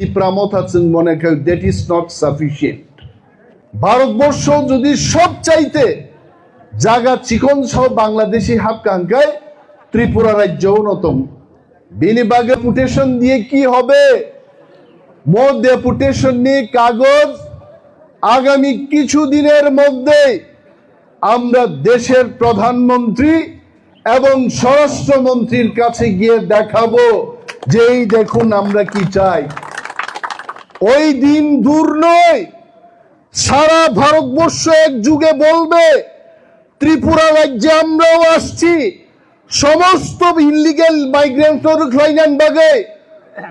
প্রামথা মনে করি that is not sufficient Bharatvarsha যদি সব চাইতে জায়গা চিকন সহ বাংলাদেশি হাত কাঙ্কায়, ত্রিপুরা রাজ্য অন্যতম বিনিবাগে ডেপুটেশন দিয়ে কি হবে? মোর ডেপুটেশন নিয়ে কাগজ আগামী কিছু দিনের মধ্যে আমরা দেশের প্রধানমন্ত্রী এবং স্বরাষ্ট্রমন্ত্রীর কাছে গিয়ে দেখাবো যে এই দেখুন আমরা কি চাই। ওই দিন দূর নয়, সারা ভারতবর্ষ এক যুগে বলবে, ত্রিপুরা রাজ্যে আমরাও আসছি। সমস্ত ইলিগেল মাইগ্রেন্ট বাগে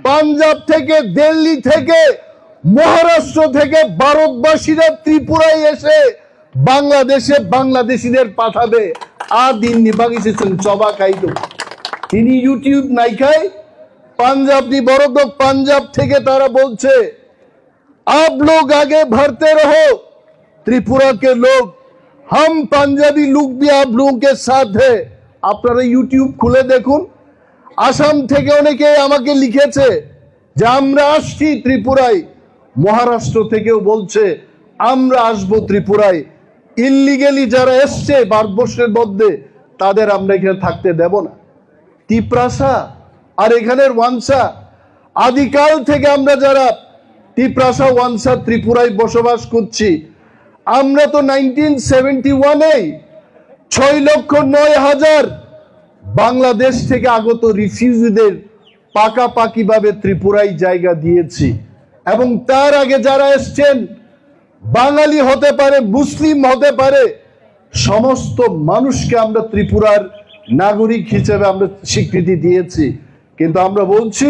পাঞ্জাব থেকে, দিল্লি থেকে, মহারাষ্ট্র থেকে ভারতবাসীরা ত্রিপুরায় এসে বাংলাদেশে বাংলাদেশিদের পাঠাবে। আর দিন নিবাগিছেন চবা খাইতো। তিনি ইউটিউব নাই খায় পাঞ্জাব নি বড় লোক পাঞ্জাব থেকে তারা বলছে, আপ লোক আগে ভরতে রহো ত্রিপুরা কে লোক, হাম পাঞ্জাবি লুক বি আপ লোককে সাথ আপনারা ইউটিউব খুলে দেখুন। আসাম থেকে অনেকে আমাকে লিখেছে যে, আমরা আসছি ত্রিপুরায়। মহারাষ্ট্র থেকেও বলছে, আমরা আসব ত্রিপুরায়। ইল্লিগেলি যারা এসছে ভারতবর্ষের মধ্যে, তাদের আমরা এখানে থাকতে দেব না। তিপ্রাসা আর এখানের ওয়ানসা আদিকাল থেকে আমরা যারা তিপ্রাসা ওয়ানসা ত্রিপুরায় বসবাস করছি, আমরা তো নাইনটিন সেভেন্টি ওয়ানে ছয় লক্ষ নয় হাজার বাংলাদেশ থেকে আগত রিফিউজিদের পাকাপাকি ভাবে ত্রিপুরায় জায়গা দিয়েছি। এবং তার আগে যারা এসছেন, বাঙালি হতে পারে, মুসলিম হতে পারে, সমস্ত মানুষকে আমরা ত্রিপুরার নাগরিক হিসেবে আমরা স্বীকৃতি দিয়েছি। কিন্তু আমরা বলছি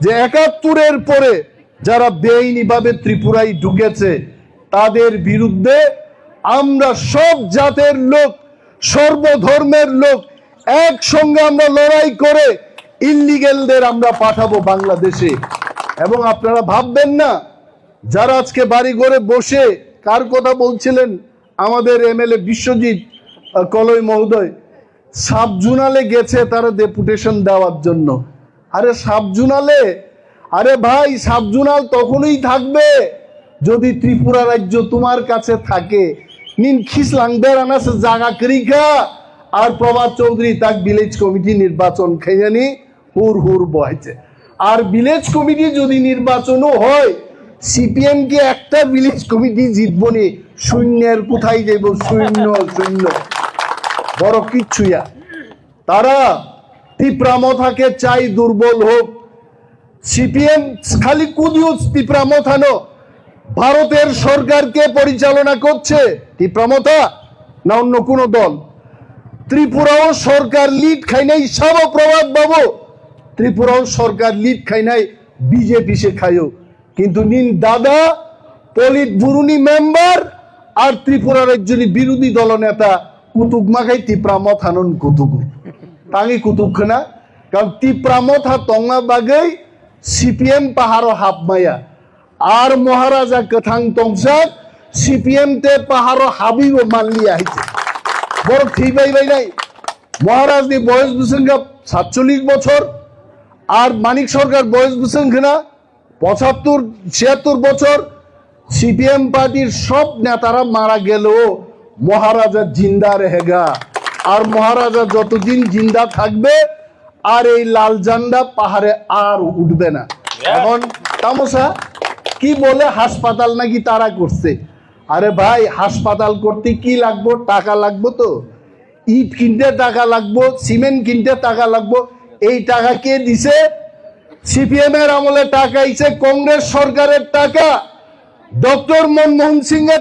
যে একাত্তরের পরে যারা বেআইনিভাবে ত্রিপুরায় ঢুকেছে, তাদের বিরুদ্ধে আমরা সব জাতের লোক, সর্বধর্মের লোক একসঙ্গে আমরা লড়াই করে ইল্লিগেলদের আমরা পাঠাবো বাংলাদেশে। এবং আপনারা ভাববেন না, যারা আজকে বাড়ি ঘরে বসে কার কথা বলছিলেন আমাদের এমএলএ বিশ্বজিৎ কলই মহোদয় সাবজুনালে গেছে তারা ডেপুটেশন দেওয়ার জন্য। আরে সাবজুনালে? আরে ভাই, সাবজুনাল তখনই থাকবে যদি ত্রিপুরা রাজ্য তোমার কাছে থাকে। নিন খিসলাংদের আনাসে জাগা করিখা। আর প্রভাত চৌধুরী তাক ভিলেজ কমিটি নির্বাচন খেয়ানি হুর হুর বয়ছে আর ভিলেজ কমিটি যদি নির্বাচনও হয় সিপিএম কে একটা ভিলেজ কমিটি জিতবনি শূন্যের কোথায় যাইব? শূন্য শূন্য। বড় কিচ্ছুয়া তারা তিপ্রামথাকে চাই দুর্বল হোক। সিপিএম খালি কুদিও তিপ্রামথানো। ভারতের সরকারকে পরিচালনা করছে তিপ্রামথা না অন্য কোন দল? ত্রিপুরাও সরকার লিড খাই নাই সব প্রভাব বাবু। ত্রিপুরাও সরকার লিড খাই নাই, বিজেপি সে খাইও কিন্তু নিন দাদা পলিট বুরুনি মেম্বার আর ত্রিপুরার একজন বিরোধী দলনেতা কুতুক মাখাই তিপ্রামত হানন কুতুক তাঙ্গি কুতুক খানা। কারণ তিপ্রামত হা তঙ্গা বাগৈ সিপিএম পাহাড় হাপ মায়া। আর মহারাজা কথাং তংসাক সিপিএম তে পাহাড় হাবিব মানলি আইছে বড় ঠিক ভাই ভাই নাই। মহারাজ নি বয়স বুঝছেন সাতচল্লিশ বছর। আর মানিক সরকার বয়স বুঝছেন কিনা পঁচাত্তর, ছিয়াত্তর বছর। সিপিএম পার্টির সব নেতারা মারা গেলেও মহারাজা জিন্দা রেহেগা। আর মহারাজা যতদিন জিন্দা থাকবে আর এই লাল জান্ডা পাহাড়ে আর উঠবে না। এখন তামসা কি বলে হাসপাতাল নাকি তারা করছে? আরে ভাই হাসপাতাল করতে কি লাগবো? টাকা লাগবো তো। ইট কিনতে টাকা লাগবো সিমেন্ট কিনতে টাকা লাগবো। এই টাকা কে দিছে? সিপিএম এর আমলে টাকা কংগ্রেস সরকারের টাকা। ডক্টর মনমোহন সিং এর